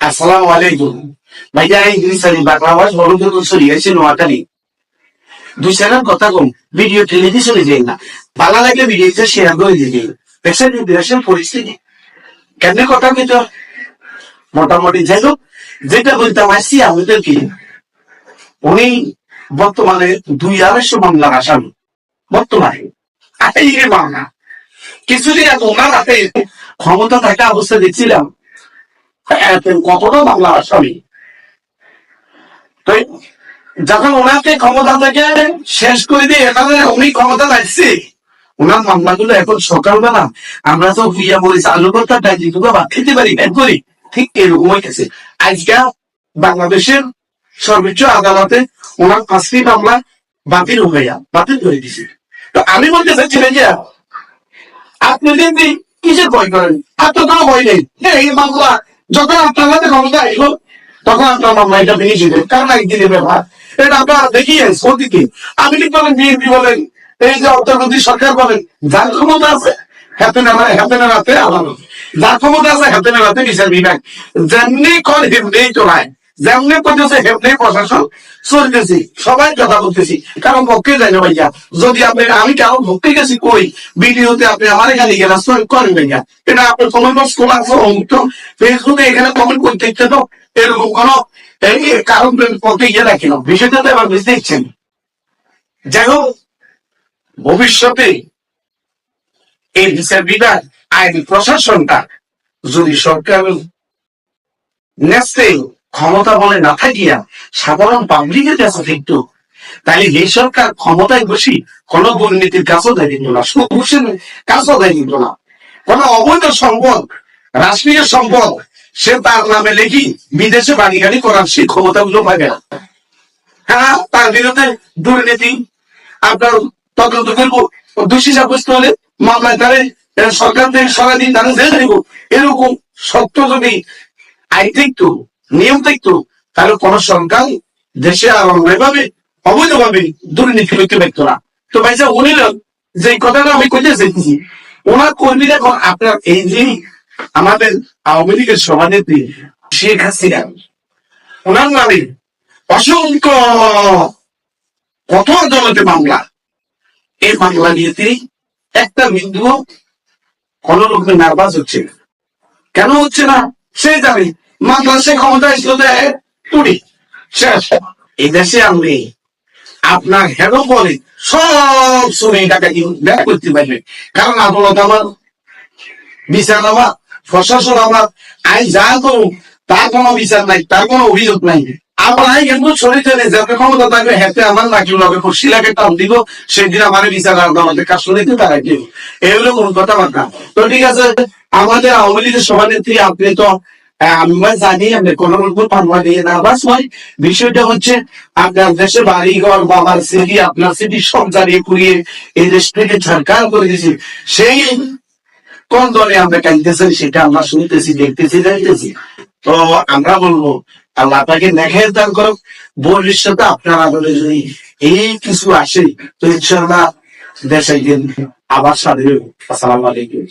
আসসালামু আলাইকুম। ভাইয়া ইংলিশ আলি বাংলা ভাষ বড় করে চলে নোয়াখালী। দুই চারের কথা কম, ভিডিও টেলিতে চলে যাই না। ভালো লাগলে ভিডিওটা শেয়ার করে দিবি দেখছেন দেশের পরিস্থিতি? কেমনে কথা কইতো মোটামুটি যাই হোক, যেটা বলতাম আসছি আমাদের কি? উনি বর্তমানে দুই আড়াইশো মামলার আসামি। বর্তমানে। যে মামলা। কিছুদিন আগে ওনার হাতে ক্ষমতা থাকা অবস্থা দেখছিলাম। কতটা বাংলা আসামি তো যখন ওনাকে ক্ষমতা থেকে শেষ করে দিয়ে এখানে উনি ক্ষমতা ওনার মামলাগুলো এখন সকালবেলা আমরা তো হুইয়া মরিচ আলু ডাইজি খেতে পারি করি। ঠিক আজকে বাংলাদেশের সর্বোচ্চ আদালতে ওনার পাঁচটি মামলা বাতিল হয়ে যা বাতিল করে দিছে তো আমি বলতে চাচ্ছিলাম যে আপনি কিসের ভয় করেন? আপনার কোনো ভয় নেই। হ্যাঁ, এই মামলা যখন আপনার হাতে ক্ষমতা আসলো, তখন আপনার মামলা এটা ভেঙে ছিল কারণ একদিনের ব্যাপার। এটা আপনারা অতীতে আমি ঠিক বলেন, বিএনপি বলেন, এই যে অন্তর্বর্তী সরকার বলেন, যার ক্ষমতা আছে হাতে না হাতে না রাতে যার ক্ষমতা আছে হাতে না রাতে বিচার বিভাগ। যেমনি কর হেমনি চলায় যেমনি প্রশাসন, চলতেছি, সবাই কথা বলতেছি। কারণ যায় না ভাইয়া, যদি আপনি, আমি কারও ভক্তি গেছি কই? ভিডিওতে আপনি আমার এখানে গেলে করেন ভাইয়া। এটা আপনার কমেন্ট আছে অমুক্ত ফেসবুকে এখানে কমেন্ট করতে ইচ্ছে তো, এরকম এই কারণ পক্ষে ইয়ে রাখি বিষয়টা তো এবার বুঝতে ইচ্ছেন। যাই হোক, ভবিষ্যতে এই বিচার বিভাগ, আইন প্রশাসনটা যদি সরকার নেস্তে ক্ষমতা বলে না থাকিয়া সাধারণ পাবলিকের কাছে থাকতো। তাহলে এই সরকার, ক্ষমতায় বসি কোন দুর্নীতির কাছেও দেয় কিন্তু না সুদূষণ কাছেও দেয় কিন্তু না। কোন অবৈধ সম্পদ, রাষ্ট্রীয় সম্পদ, সে তার নামে লেখি বিদেশে বাড়ি গাড়ি করার সেই ক্ষমতাগুলো পাবে না। হ্যাঁ তার বিরুদ্ধে দুর্নীতি। আপনার তদন্ত করব, দোষী সাব্যস্ত হলে মামলায় তারে সরকার থেকে সারাদিন তারা জেলে দেবো এরকম সত্য যদি আইন থাকতো নিয়ম থাকতো তাহলে কোন সরকার দেশে এভাবে অবৈধভাবে দুর্নীতি পারতো না তো ভাই সাহেব উনি যে কথাটা আমি কইতে চাইছি ওনার কর্মীরা এখন আপনার এই যে আমাদের আওয়ামী লীগের সভানেত্রী শেখ হাসিনা, ওনার নামে অসংখ্য কত আদালতে মামলা। এই মামলা নিয়ে তিনি একটা বিন্দু কোন রকমের নার্ভাস হচ্ছে কেন হচ্ছে না? সে জানে। মামলা সে ক্ষমতা দেয় তুড়ি শেষ। এই দেশে আমি আপনার হেন বলে, সব শুনে টাকা ব্যাক করতে পারবে? কারণ আদালত আমার বিচার আমার, প্রশাসন আমার আইন যা করুন তার কোনো বিচার নাই, তার কোনো অভিযোগ নাই। কিন্তু ছড়ি চলে যাতে ক্ষমতা থাকবে হেতে আমার নাকি লগে টান দিব, সেদিন আমার বিচার আদালতে কাজ শুনিতে তারা দিব এগুলো কোন কথাবার্তা তো ঠিক আছে, আমাদের আওয়ামী লীগের সভানেত্রী আপনি তো আমরা জানি আপনি কোন পারবা হয় বিষয়টা হচ্ছে, আপনার দেশে বাড়ি ঘর বাবার সিটি আপনার সিটি সব জ্বালিয়ে পুড়িয়ে এই দেশটাকে সরকার করে দিয়েছি। সেই কোন দলে আমরা কাঁদতেছি, সেটা আমরা শুনতেছি, দেখতেছি, জানতেছি। তো আমরা বলব, আল্লাহ আপনাকে নেখে দান করো ভবিষ্যতে আপনার আমলে যদি এই কিছু আসে, তো ইনশাল্লাহ দেশ আবার স্বাধীন। আসসালামু আলাইকুম।